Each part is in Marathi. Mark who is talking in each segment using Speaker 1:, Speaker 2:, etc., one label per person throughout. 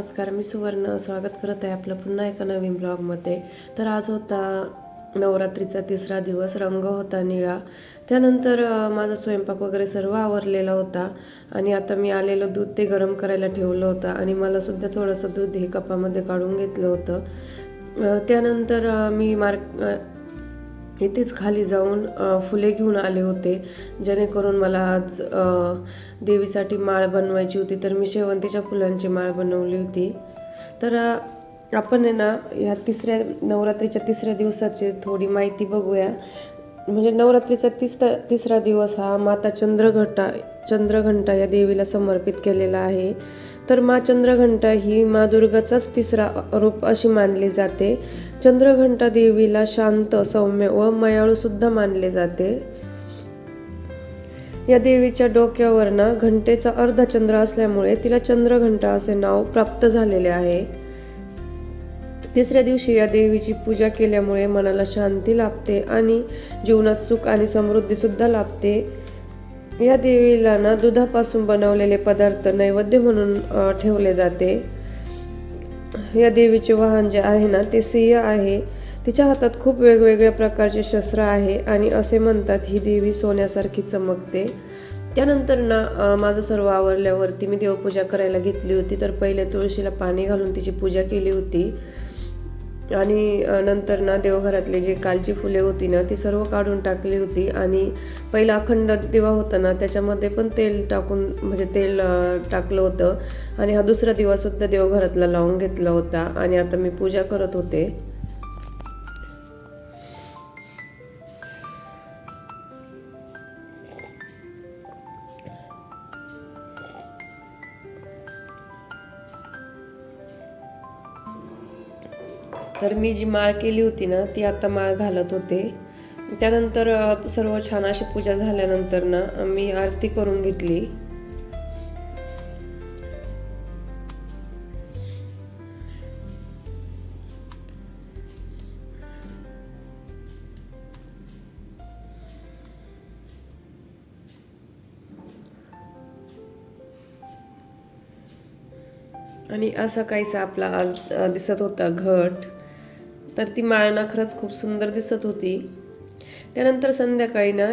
Speaker 1: नमस्कार मी सुवर्ण. स्वागत करत आहे आपलं पुन्हा एका नवीन ब्लॉगमध्ये. तर आज होता नवरात्रीचा तिसरा दिवस रंग होता निळा. त्यानंतर माझा स्वयंपाक वगैरे सर्व आवरलेला होता आणि आता मी आलेलं दूध ते गरम करायला ठेवलं होतं आणि मलासुद्धा थोडंसं दूध हे कपामध्ये काढून घेतलं होतं. त्यानंतर मी मार्क इथेच खाली जाऊन फुले घेऊन आले होते. जेणेकरून मला आज देवीसाठी माळ बनवायची होती. तर मी शेवंतीच्या फुलांची माळ बनवली होती. तर आपण आहे ना ह्या तिसऱ्या नवरात्रीच्या तिसऱ्या दिवसाची थोडी माहिती बघूया. म्हणजे नवरात्रीचा तिसरा तिसरा दिवस हा माता चंद्रघटा चंद्रघंटा या देवीला समर्पित केलेला आहे. तर मा चंद्रघंटा ही मा दुर्गाचाच तिसरा रूप अशी मानली जाते. चंद्रघंटा देवीला शांत सौम्य व मयाळू सुद्धा मानले जाते. या देवीच्या डोक्यावर ना घंटेचा अर्धा चंद्र असल्यामुळे तिला चंद्रघंटा असे नाव प्राप्त झालेले आहे. तिसऱ्या दिवशी या देवीची पूजा केल्यामुळे मनाला शांती लाभते आणि जीवनात सुख आणि समृद्धी सुद्धा लाभते. या देवीला ना दुधापासून बनवलेले पदार्थ नैवेद्य म्हणून ठेवले जाते. या देवीचे वाहन जे आहे ना ते सिंह आहे. तिच्या हातात खूप वेगवेगळ्या प्रकारचे शस्त्र आहे आणि असे म्हणतात ही देवी सोन्यासारखी चमकते. त्यानंतर ना माझं सर्व आवरल्यावरती मी देवपूजा करायला घेतली होती. तर पहिले तुळशीला पाणी घालून तिची पूजा केली होती. आणि नंतर ना देवघरातले जे कालची फुले होती ना ती सर्व काढून टाकली होती. आणि पहिला अखंड दिवा होता ना त्याच्यामध्ये पण तेल टाकून म्हणजे तेल टाकलं होतं. आणि हा दुसरा दिवासुद्धा देवघरातला लावून घेतला होता. आणि आता मी पूजा करत होते. तर मी जी माळ केली होती ना ती आता माळ घालत होते. त्यानंतर सर्व छान अशी पूजा झाल्यानंतर ना मी आरती करून घेतली. आणि असा काहीसा आपला आज दिसत होता घट. तर ती माळना खरंच खूप सुंदर दिसत होती. त्यानंतर संध्याकाळी ना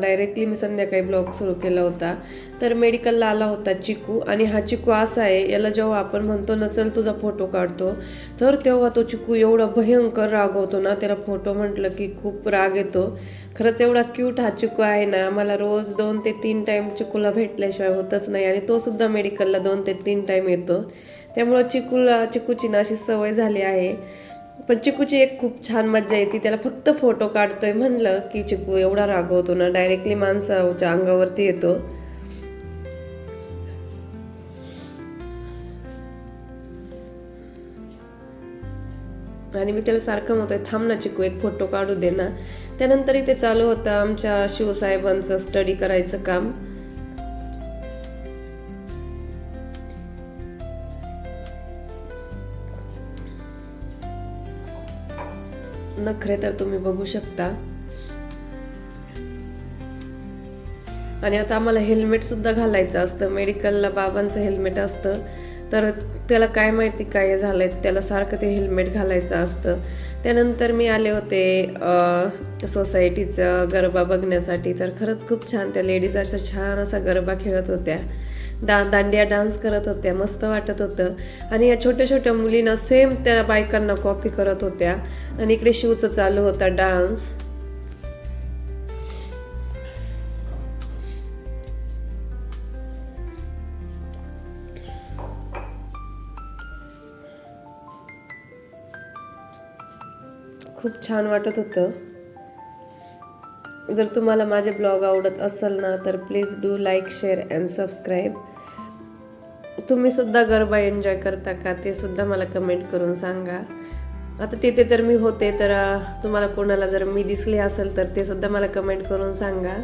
Speaker 1: डायरेक्टली मी संध्याकाळी ब्लॉग सुरू केला होता. तर मेडिकलला आला होता चिकू आणि हा चिकू असा आहे याला जेव्हा आपण म्हणतो नसेल तुझा फोटो काढतो. तर तेव्हा तो चिकू एवढा भयंकर रागवतो ना त्याला फोटो म्हटलं की खूप राग येतो. खरंच एवढा क्यूट हा चिकू आहे ना मला रोज दोन ते तीन टाईम चिकूला भेटल्याशिवाय होतच नाही आणि तो सुद्धा मेडिकलला दोन ते तीन टाईम येतो. त्यामुळं चिकूला चिकूची ना अशी सवय झाली आहे. पण चिकूची एक खूप छान मज्जा येते. त्याला फक्त फोटो काढतोय म्हणलं की चिकू एवढा रागवतो ना डायरेक्टली माणसाच्या अंगावरती येतो. आणि मी त्याला सारखं म्हणतोय थांब ना चिकू एक फोटो काढू दे ना. त्यानंतर इथे चालू होतं आमच्या शिवसाहेबांचं स्टडी करायचं काम. नखरे तर तुम्ही बघू शकता. आणि आता आम्हाला हेल्मेट सुद्धा घालायचं असतं. मेडिकलला बाबांचं हेल्मेट असतं. तर त्याला काय माहिती काय झालंय? त्याला सारखं ते हेल्मेट घालायचं असतं. त्यानंतर मी आले होते सोसायटीचं गरबा बघण्यासाठी. तर खरंच खूप छान त्या लेडीज अशा छान असा गरबा खेळत होत्या. डा दांडिया डान्स करत होत्या मस्त वाटत होतं. आणि या छोट्या छोट्या मुलींना सेम त्या बायकांना कॉपी करत होत्या. आणि इकडे शिवचं चालू होता डान्स खूप छान वाटत होतं. जर तुम्हाला माझे ब्लॉग आवडत असेल ना तर please do like share and subscribe तुम्ही सुद्धा गरबा एन्जॉय करता का? ते सुद्धा मला कमेंट करून सांगा. आता तिथे तर मी होते तर तुम्हाला कोणाला जर मी दिसले असेल तर ते सुद्धा मला कमेंट करून सांगा.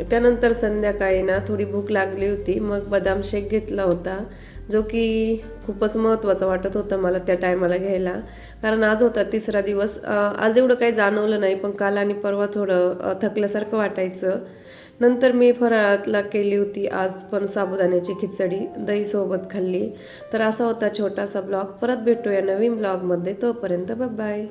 Speaker 1: त्यानंतर संध्याकाळी ना थोडी भूक लागली होती मग बदाम शेक घेतला होता जो की खूपच महत्त्वाचा वाटत होता मला त्या टायमाला घ्यायला. कारण आज होता तिसरा दिवस आज एवढं काही जाणवलं नाही पण काल आणि परवा थोडं थकल्यासारखं वाटायचं. नंतर मी फराळातला केली होती आज पण साबुदाण्याची खिचडी दहीसोबत खाल्ली. तर असा होता छोटासा ब्लॉग. परत भेटूया नवीन ब्लॉगमध्ये. तोपर्यंत बाय